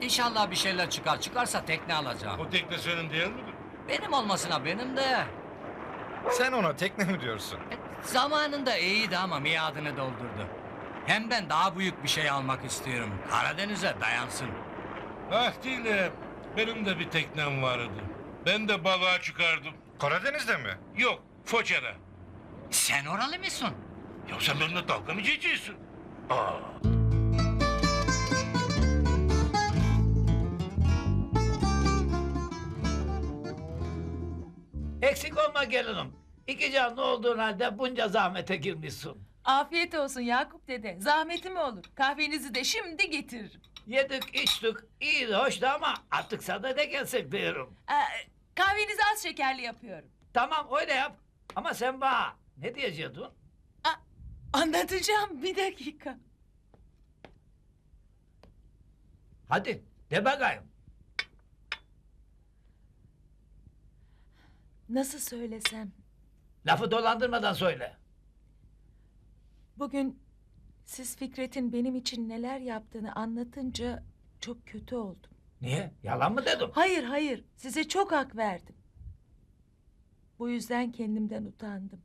İnşallah bir şeyler çıkar. Çıkarsa tekne alacağım. O tekne senin değil midir? Benim olmasına benim de. Sen ona tekne mi diyorsun? E, Zamanında iyiydi ama miadını doldurdu. Hem ben daha büyük bir şey almak istiyorum. Karadeniz'e dayansın. Ah değil Benim de bir teknem vardı. Ben de balığa çıkardım. Karadeniz'de mi? Yok, Foça'da. Sen oralı mısın? Ya sen benimle dalga mı geçiyorsun? Aa. Eksik olma gelinim. İki canlı olduğun halde bunca zahmete girmişsin. Afiyet olsun Yakup dede. Zahmeti mi olur? Kahvenizi de şimdi getiririm. Yedik içtik iyi de hoştu ama artık sana da gelsek diyorum. Ee, kahvenizi az şekerli yapıyorum. Tamam öyle yap ama sen bana ne diyecektin? Anlatacağım bir dakika. Hadi de bakayım. Nasıl söylesem? Lafı dolandırmadan söyle. Bugün siz Fikret'in benim için neler yaptığını anlatınca çok kötü oldum. Niye? Yalan mı dedim? Hayır hayır size çok hak verdim. Bu yüzden kendimden utandım.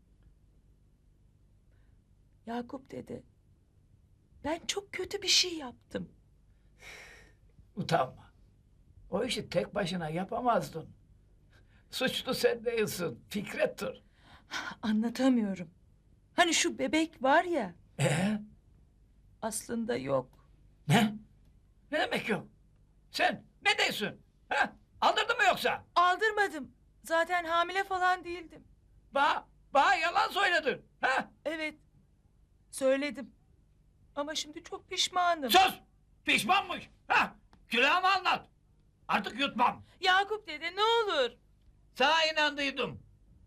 Yakup dedi. Ben çok kötü bir şey yaptım. Utanma. O işi tek başına yapamazdın. Suçlu sen değilsin. Fikret'tir. Anlatamıyorum. Hani şu bebek var ya Ee? aslında yok. Ne? Ne demek yok? Sen ne diyorsun? Ha? Aldırdın mı yoksa? Aldırmadım. Zaten hamile falan değildim. Ba, ba yalan söyledin. Ha? Evet. Söyledim. Ama şimdi çok pişmanım. Sus! Pişmanmış. Ha? Külahımı anlat. Artık yutmam. Yakup dede ne olur. Sana inandıydım.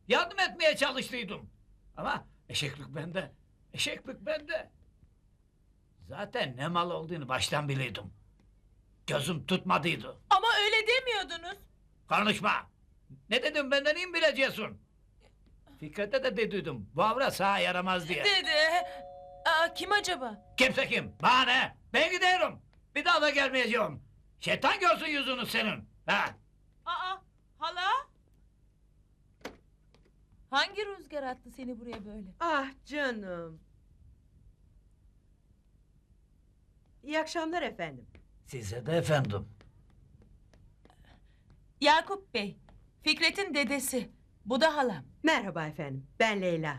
Yardım etmeye çalıştıydım. Ama eşeklik bende. Eşeklik bende. Zaten ne mal olduğunu baştan biliyordum. Gözüm tutmadıydı. Ama öyle demiyordunuz. Konuşma. Ne dedim benden iyi mi bileceksin? Fikret'e de dediydim. Bu avra sağa yaramaz diye. Dede. Aa, kim acaba? Kimse kim? Bana ne? Ben gidiyorum. Bir daha da gelmeyeceğim. Şeytan görsün yüzünü senin. Ha? Aa, hala? Hangi rüzgar attı seni buraya böyle? Ah canım. İyi akşamlar efendim. Size de efendim. Yakup Bey, Fikret'in dedesi. Bu da halam. Merhaba efendim. Ben Leyla.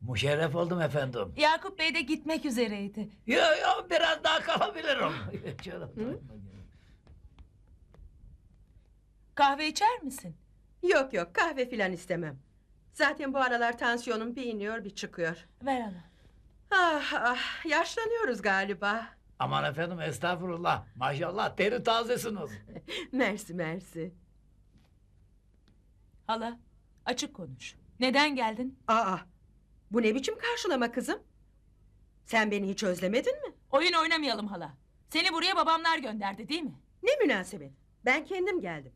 Muşerref oldum efendim. Yakup Bey de gitmek üzereydi. Yo yo biraz daha kalabilirim. Kahve içer misin? Yok yok kahve filan istemem. Zaten bu aralar tansiyonum bir iniyor bir çıkıyor. Ver hala. Ah ah yaşlanıyoruz galiba. Aman efendim estağfurullah. Maşallah deri tazesiniz. Mersi mersi. Hala, açık konuş. Neden geldin? Aa bu ne biçim karşılama kızım? Sen beni hiç özlemedin mi? Oyun oynamayalım hala. Seni buraya babamlar gönderdi değil mi? Ne münasebet. Ben kendim geldim.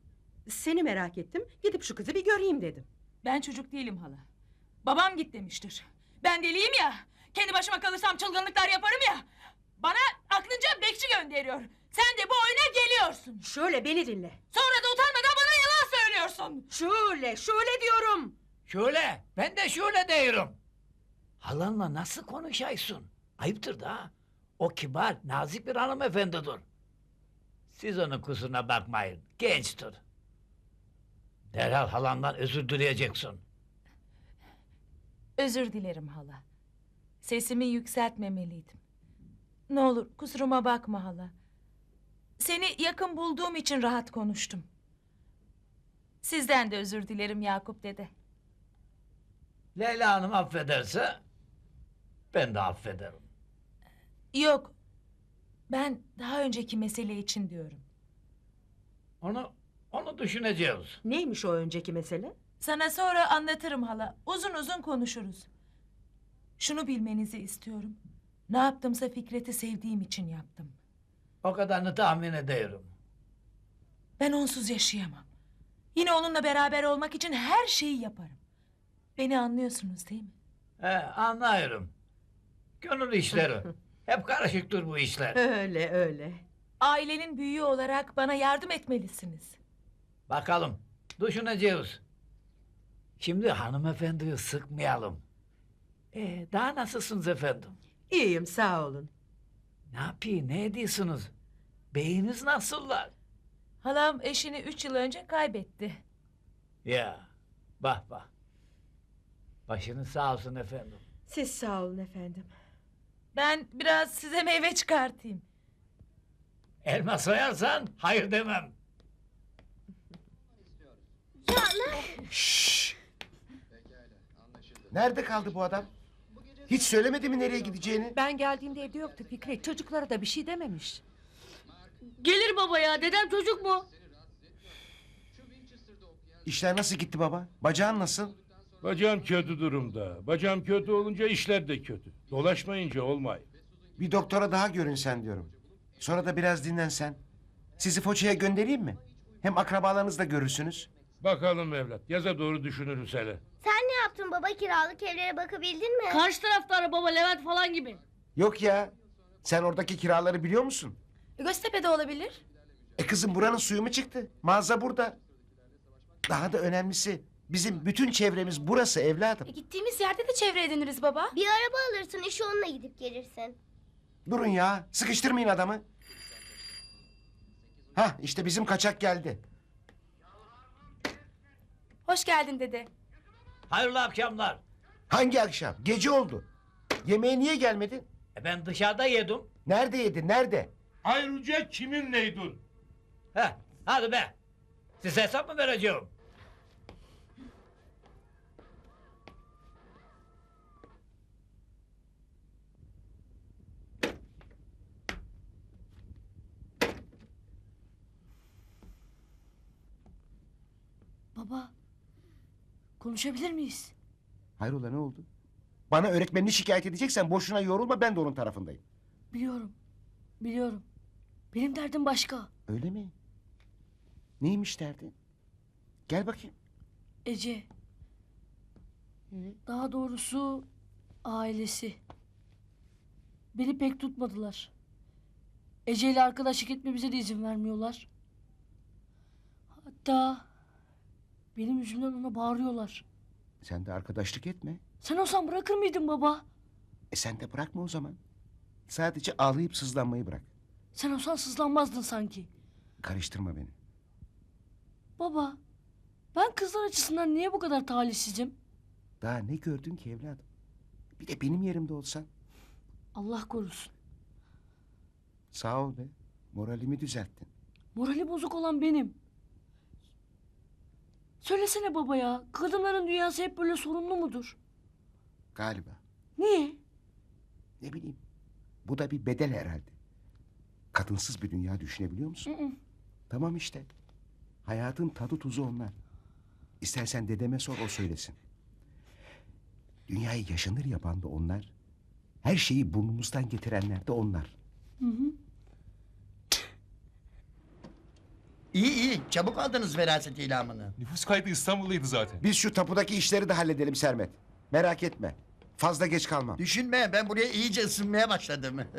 Seni merak ettim. Gidip şu kızı bir göreyim dedim. Ben çocuk değilim hala. Babam git demiştir. Ben deliyim ya. Kendi başıma kalırsam çılgınlıklar yaparım ya. Bana aklınca bekçi gönderiyor. Sen de bu oyuna geliyorsun. Şöyle beni dinle. Sonra da utanmadan bana yalan söylüyorsun. Şöyle şöyle diyorum. Şöyle ben de şöyle diyorum. Halanla nasıl konuşaysın? Ayıptır da. O kibar, nazik bir hanımefendidir. Siz onun kusuruna bakmayın. Gençtir. Derhal halandan özür dileyeceksin. Özür dilerim hala. Sesimi yükseltmemeliydim. Ne olur kusuruma bakma hala. Seni yakın bulduğum için rahat konuştum. Sizden de özür dilerim Yakup dede. Leyla Hanım affederse ben de affederim. Yok. Ben daha önceki mesele için diyorum. Onu onu düşüneceğiz. Neymiş o önceki mesele? Sana sonra anlatırım hala. Uzun uzun konuşuruz. Şunu bilmenizi istiyorum. Ne yaptımsa Fikret'i sevdiğim için yaptım. O kadarını tahmin ediyorum. Ben onsuz yaşayamam. Yine onunla beraber olmak için her şeyi yaparım. Beni anlıyorsunuz değil mi? He, anlıyorum. Gönül işleri. Hep karışıktır bu işler. Öyle öyle. ailenin büyüğü olarak bana yardım etmelisiniz. Bakalım. Düşüneceğiz. Şimdi hanımefendiyi sıkmayalım. Ee, daha nasılsınız efendim? İyiyim sağ olun. Ne yapayım, ne ediyorsunuz? Beyiniz nasıllar? Halam eşini üç yıl önce kaybetti. Ya, bak bak. Başınız sağ olsun efendim. Siz sağ olun efendim. Ben biraz size meyve çıkartayım. Elma soyarsan hayır demem. Nerede kaldı bu adam? Hiç söylemedi mi nereye gideceğini? Ben geldiğimde evde yoktu Fikri. Çocuklara da bir şey dememiş. Gelir baba ya dedem çocuk mu? İşler nasıl gitti baba? Bacağın nasıl? Bacağım kötü durumda. Bacağım kötü olunca işler de kötü. Dolaşmayınca olmay. Bir doktora daha görünsen diyorum. Sonra da biraz dinlensen. Sizi Foça'ya göndereyim mi? Hem akrabalarınızı da görürsünüz. Bakalım evlat. Yaza doğru düşünürüz hele. Sen ne yaptın baba kiralık evlere bakabildin mi? Karşı taraftarı baba Levent falan gibi. Yok ya. Sen oradaki kiraları biliyor musun? Göztepe'de olabilir. E kızım buranın suyu mu çıktı? Mağaza burada. Daha da önemlisi bizim bütün çevremiz burası evladım. gittiğimiz yerde de çevre ediniriz baba. Bir araba alırsın işe onunla gidip gelirsin. Durun ya. Sıkıştırmayın adamı. Hah işte bizim kaçak geldi. Hoş geldin dede. Hayırlı akşamlar. Hangi akşam? Gece oldu. Yemeğe niye gelmedin? E ben dışarıda yedim. Nerede yedin? Nerede? Ayrıca kiminleydin? Heh, hadi be. Size hesap mı vereceğim? Baba konuşabilir miyiz? Hayrola ne oldu? Bana öğretmenini şikayet edeceksen boşuna yorulma ben de onun tarafındayım. Biliyorum. Biliyorum. Benim derdim başka. Öyle mi? Neymiş derdin? Gel bakayım. Ece. Daha doğrusu ailesi. Beni pek tutmadılar. Ece ile arkadaşlık etmemize de izin vermiyorlar. Hatta benim yüzümden ona bağırıyorlar. Sen de arkadaşlık etme. Sen olsan bırakır mıydın baba? E sen de bırakma o zaman. Sadece ağlayıp sızlanmayı bırak. Sen olsan sızlanmazdın sanki. Karıştırma beni. Baba, ben kızlar açısından niye bu kadar talihsizim? Daha ne gördün ki evladım? Bir de benim yerimde olsan. Allah korusun. Sağ ol be. Moralimi düzelttin. Morali bozuk olan benim. Söylesene baba ya, kadınların dünyası hep böyle sorunlu mudur? Galiba. Niye? Ne bileyim. Bu da bir bedel herhalde. Kadınsız bir dünya düşünebiliyor musun? Hı hı. Tamam işte. Hayatın tadı tuzu onlar. İstersen dedeme sor o söylesin. Dünyayı yaşanır yapan da onlar. Her şeyi burnumuzdan getirenler de onlar. Hı hı. İyi iyi çabuk aldınız veraset ilamını. Nüfus kaydı İstanbul'daydı zaten. Biz şu tapudaki işleri de halledelim Sermet. Merak etme. Fazla geç kalmam. Düşünme ben buraya iyice ısınmaya başladım.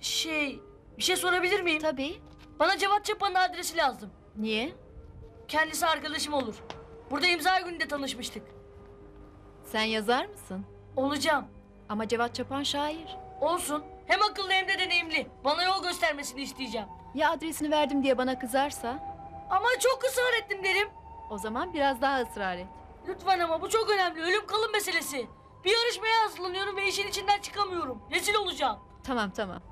Şey, bir şey sorabilir miyim? Tabii. Bana Cevat Çapa'nın adresi lazım. Niye? Kendisi arkadaşım olur. Burada imza gününde tanışmıştık. Sen yazar mısın? Olacağım. Ama Cevat Çapan şair. Olsun. Hem akıllı hem de deneyimli. Bana yol göstermesini isteyeceğim. Ya adresini verdim diye bana kızarsa? Ama çok ısrar ettim derim. O zaman biraz daha ısrar et. Lütfen ama bu çok önemli. Ölüm kalım meselesi. Bir yarışmaya hazırlanıyorum ve işin içinden çıkamıyorum. Rezil olacağım. Tamam tamam.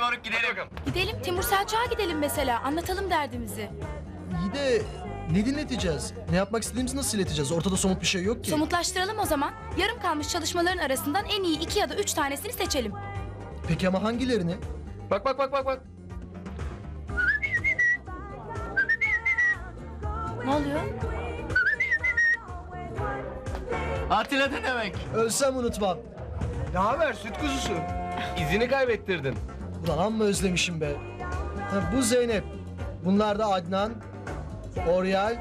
Hadi moruk gidelim. Gidelim Timur Selçuk'a gidelim mesela. Anlatalım derdimizi. İyi de ne dinleteceğiz? Ne yapmak istediğimizi nasıl ileteceğiz? Ortada somut bir şey yok ki. Somutlaştıralım o zaman. Yarım kalmış çalışmaların arasından en iyi iki ya da üç tanesini seçelim. Peki ama hangilerini? Bak bak bak bak bak. Ne oluyor? Hatırladın demek. Ölsem unutmam. Ne haber süt kuzusu? İzini kaybettirdin. Ulan amma özlemişim be. Ha, bu Zeynep. Bunlar da Adnan, Oryal.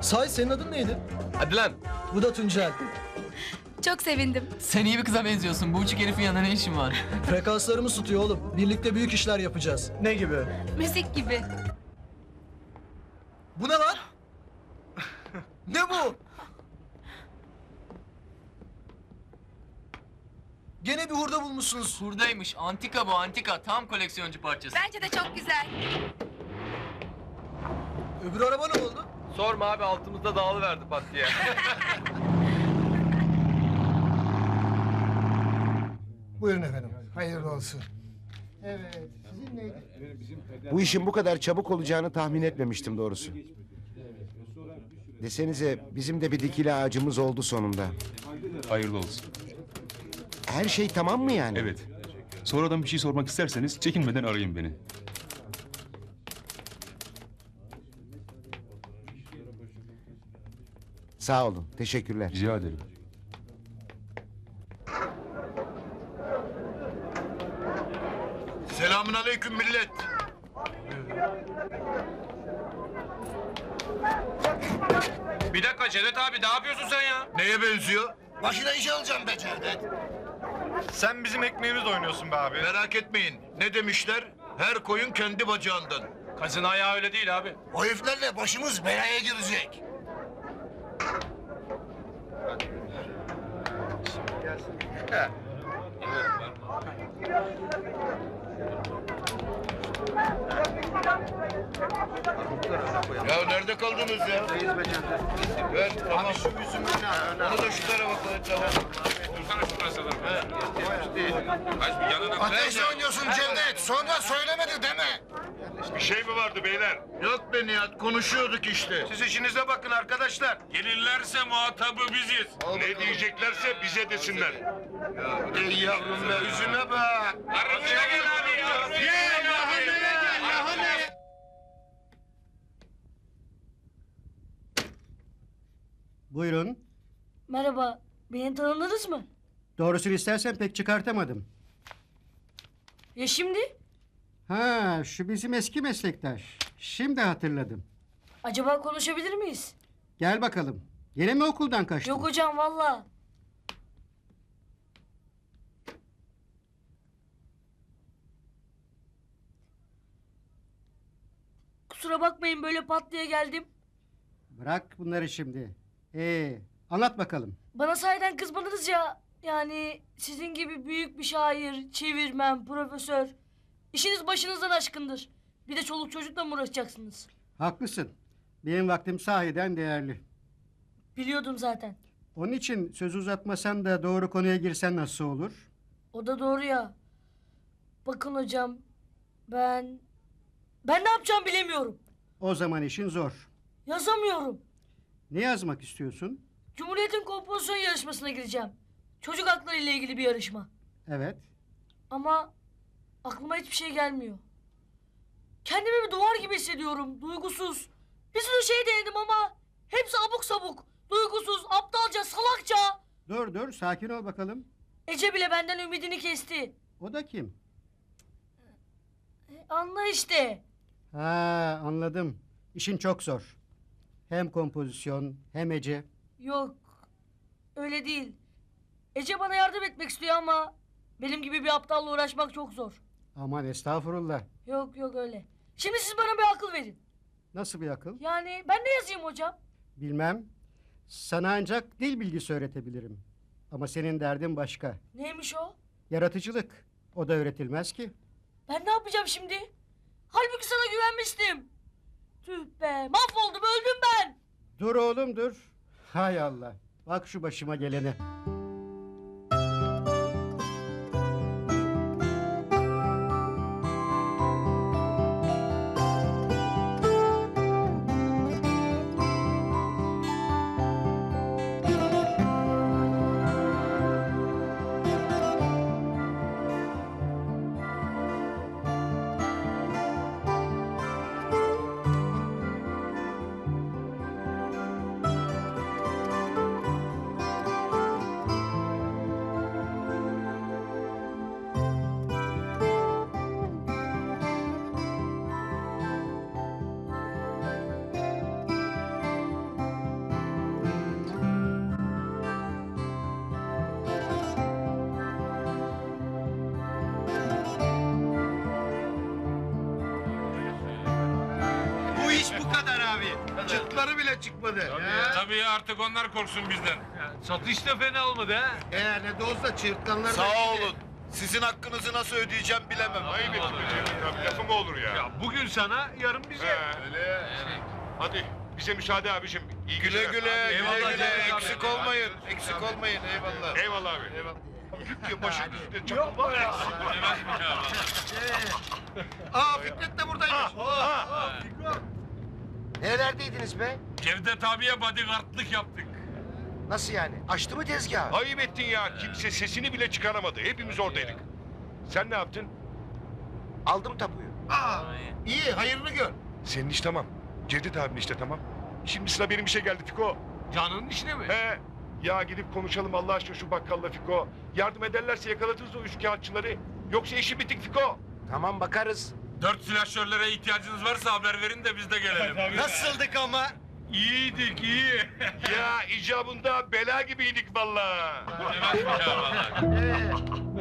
Say senin adın neydi? Hadi lan. Bu da Tuncel. Çok sevindim. Sen iyi bir kıza benziyorsun. Bu uçuk herifin yanında ne işin var? Frekanslarımız tutuyor oğlum. Birlikte büyük işler yapacağız. Ne gibi? Müzik gibi. Bu ne lan? ne bu? Gene bir hurda bulmuşsunuz. Buradaymış. Antika bu antika. Tam koleksiyoncu parçası. Bence de çok güzel. Öbür araba ne oldu? Sorma abi altımızda dağılıverdi pat diye. Buyurun efendim. Hayırlı olsun. Bu işin bu kadar çabuk olacağını tahmin etmemiştim doğrusu. Desenize bizim de bir dikili ağacımız oldu sonunda. Hayırlı olsun. Her şey tamam mı yani? Evet. Sonradan bir şey sormak isterseniz çekinmeden arayın beni. Sağ olun. Teşekkürler. Rica ederim. Selamun aleyküm millet. Bir dakika Cevdet abi ne yapıyorsun sen ya? Neye benziyor? Başına iş alacağım be Cevdet. Sen bizim ekmeğimizle oynuyorsun be abi. Merak etmeyin. Ne demişler? Her koyun kendi bacağından. Kazın ayağı öyle değil abi. O heriflerle başımız belaya girecek. Ya nerede kaldınız ya? Ver tamam. şu yüzümü Onu da şu tarafa koy tamam. Dursana şu masadan. Ateş oynuyorsun Cevdet. Sonra söylemedi deme. Bir şey mi vardı beyler? Yok be Nihat konuşuyorduk işte. Siz işinize bakın arkadaşlar. Gelirlerse muhatabı biziz. ne diyeceklerse bize desinler. Ya, ey yavrum be yüzüne bak. Aramıza gel abi lahane gel Buyurun. Merhaba. Beni tanıdınız mı? Doğrusunu istersen pek çıkartamadım. Ya şimdi? Ha şu bizim eski meslektaş. Şimdi hatırladım. Acaba konuşabilir miyiz? Gel bakalım. Yine mi okuldan kaçtın? Yok hocam valla. Kusura bakmayın böyle pat diye geldim. Bırak bunları şimdi. Ee, anlat bakalım. Bana sahiden kızmadınız ya. Yani sizin gibi büyük bir şair, çevirmen, profesör. İşiniz başınızdan aşkındır. Bir de çoluk çocukla mı uğraşacaksınız? Haklısın. Benim vaktim sahiden değerli. Biliyordum zaten. Onun için söz uzatmasan da doğru konuya girsen nasıl olur? O da doğru ya. Bakın hocam ben... Ben ne yapacağım bilemiyorum. O zaman işin zor. Yazamıyorum. Ne yazmak istiyorsun? Cumhuriyet'in kompozisyon yarışmasına gireceğim. Çocuk hakları ile ilgili bir yarışma. Evet. Ama aklıma hiçbir şey gelmiyor. Kendimi bir duvar gibi hissediyorum. Duygusuz. Bir sürü şey denedim ama hepsi abuk sabuk. Duygusuz, aptalca, salakça. Dur dur sakin ol bakalım. Ece bile benden ümidini kesti. O da kim? E, Anla işte. Ha anladım. İşin çok zor. Hem kompozisyon hem Ece. Yok. Öyle değil. Ece bana yardım etmek istiyor ama benim gibi bir aptalla uğraşmak çok zor. Aman estağfurullah. Yok yok öyle. Şimdi siz bana bir akıl verin. Nasıl bir akıl? Yani ben ne yazayım hocam? Bilmem. Sana ancak dil bilgisi öğretebilirim. Ama senin derdin başka. Neymiş o? Yaratıcılık. O da öğretilmez ki. Ben ne yapacağım şimdi? Halbuki sana güvenmiştim. Tüh be mahvoldum öldüm ben. Dur oğlum dur. Hay Allah. Bak şu başıma gelene. Tabii. Çıtları bile çıkmadı. Tabii, tabii artık onlar korksun bizden. satış da fena olmadı ha. Eğer ne de olsa çığırtkanlar Sağ olun. Sizin hakkınızı nasıl ödeyeceğim bilemem. Ayıp Cemil Lafı mı olur ya? Ya bugün sana, yarın bize. Öyle. Hadi bize müsaade abicim. İyi güle güle, güle Eyvallah, güle. Cemil abi. Eksik olmayın. Eksik olmayın. Eyvallah. Eyvallah abi. Eyvallah. Gitti başım üstüne çakılmak eksik. Aa Fikret de buradaymış. Nerelerdeydiniz be? Cevdet abiye bodyguardlık yaptık. Nasıl yani? Açtı mı tezgahı? Ayıp ettin ya. Kimse sesini bile çıkaramadı. Hepimiz oradaydık. Sen ne yaptın? Aldım tapuyu. Aa, iyi, hayırlı gör. Senin iş tamam. Cevdet abinin işte tamam. Şimdi sıra benim işe geldi Fiko. Canının işine mi? He. Ya gidip konuşalım Allah aşkına şu bakkalla Fiko. Yardım ederlerse yakalatırız o üç kağıtçıları. Yoksa işi bitik Fiko. Tamam bakarız. Dört silahşörlere ihtiyacınız varsa haber verin de biz de gelelim. Nasıldık ama? İyiydik, iyi. ya icabında bela gibiydik vallahi. Evet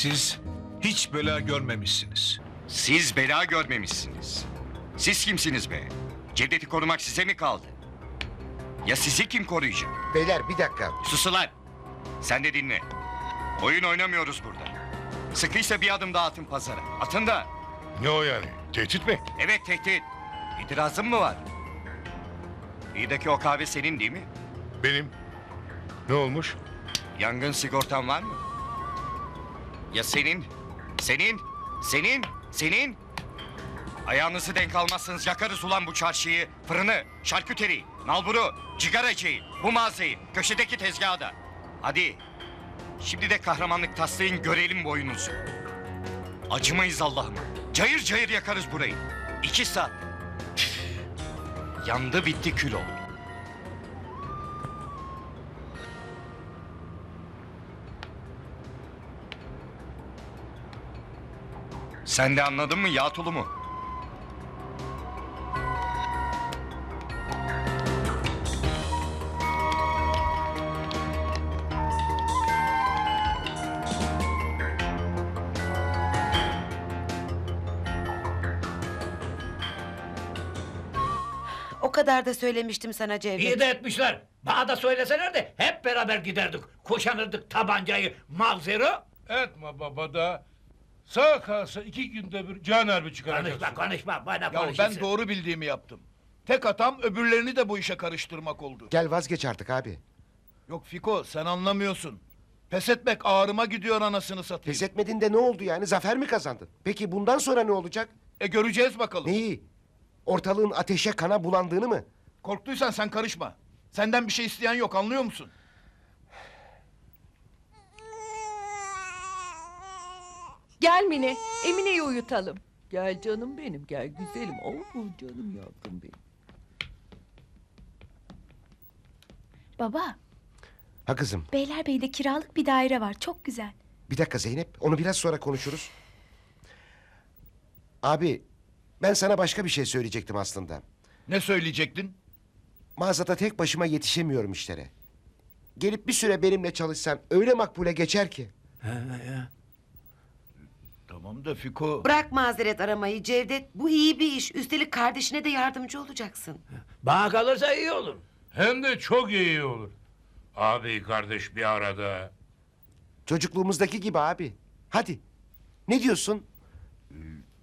Siz hiç bela görmemişsiniz. Siz bela görmemişsiniz. Siz kimsiniz be? Cevdet'i korumak size mi kaldı? Ya sizi kim koruyacak? Beyler bir dakika. Sus ulan! Sen de dinle. Oyun oynamıyoruz burada. Sıkıysa bir adım daha atın pazara. Atın da. Ne o yani? Tehdit mi? Evet tehdit. İtirazın mı var? İyi de ki o kahve senin değil mi? Benim. Ne olmuş? Yangın sigortan var mı? Ya senin? Senin? Senin? Senin? Ayağınızı denk almazsanız yakarız ulan bu çarşıyı, fırını, şarküteri, nalburu, cigaracıyı, bu mağazayı, köşedeki tezgahı da. Hadi. Şimdi de kahramanlık taslayın görelim boyunuzu. Acımayız Allah'ım. Cayır cayır yakarız burayı. İki saat. Yandı bitti kül oldu. Sen de anladın mı ya tulumu? O kadar da söylemiştim sana Cevdet. İyi de etmişler. Bana da söyleseler de hep beraber giderdik. Kuşanırdık tabancayı, mavzero. Etme baba da. Sağ kalsa iki günde bir can harbi çıkaracaksın. Konuşma konuşma bana Ya ben doğru bildiğimi yaptım. Tek hatam öbürlerini de bu işe karıştırmak oldu. Gel vazgeç artık abi. Yok Fiko sen anlamıyorsun. Pes etmek ağrıma gidiyor anasını satayım. Pes etmedin de ne oldu yani? Zafer mi kazandın? Peki bundan sonra ne olacak? E göreceğiz bakalım. Neyi? Ortalığın ateşe kana bulandığını mı? Korktuysan sen karışma. Senden bir şey isteyen yok anlıyor musun? Gel Mine, Emine'yi uyutalım. Gel canım benim, gel güzelim. Oh canım yavrum benim. Baba, Ha kızım. Beylerbeyi'de kiralık bir daire var. Çok güzel. Bir dakika Zeynep. Onu biraz sonra konuşuruz. Abi ben sana başka bir şey söyleyecektim aslında. Ne söyleyecektin? Mağazada tek başıma yetişemiyorum işlere. Gelip bir süre benimle çalışsan öyle makbule geçer ki. Tamam da Fiko... Bırak mazeret aramayı Cevdet. Bu iyi bir iş. Üstelik kardeşine de yardımcı olacaksın. Bana kalırsa iyi olur. Hem de çok iyi olur. Abi kardeş bir arada. Çocukluğumuzdaki gibi abi. Hadi. Ne diyorsun?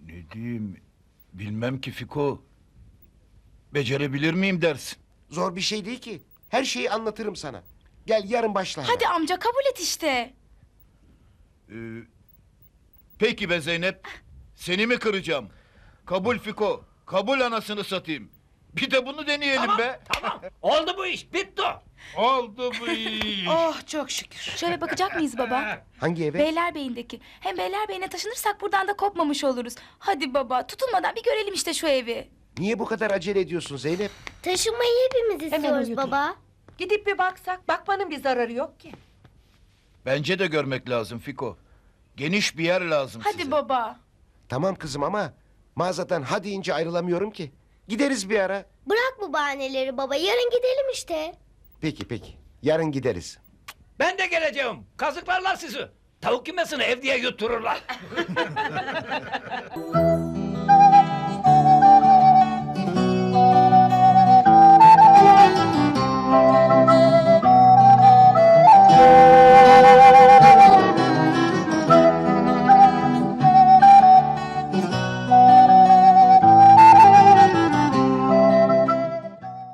Ne diyeyim bilmem ki Fiko. Becerebilir miyim dersin? Zor bir şey değil ki. Her şeyi anlatırım sana. Gel yarın başla. hemen. Hadi amca kabul et işte. Ee, peki be Zeynep. Seni mi kıracağım? Kabul Fiko. Kabul anasını satayım. Bir de bunu deneyelim Tamam, be. tamam. Oldu bu iş, bitti. Oldu bu iş. Oh çok şükür. Şöyle bakacak mıyız baba? Hangi eve? Beylerbeyi'ndeki. Hem Beylerbeyi'ne taşınırsak buradan da kopmamış oluruz. Hadi baba tutulmadan bir görelim işte şu evi. Niye bu kadar acele ediyorsun Zeynep? Taşınmayı hepimiz istiyoruz uyudum. baba. Gidip bir baksak bakmanın bir zararı yok ki. Bence de görmek lazım Fiko. Geniş bir yer lazım Hadi size. baba. Tamam kızım ama mağazadan ha deyince ayrılamıyorum ki. Gideriz bir ara. Bırak bu bahaneleri baba yarın gidelim işte. Peki peki. Yarın gideriz. Ben de geleceğim. Kazıklarlar sizi. Tavuk kümesini ev diye yutururlar.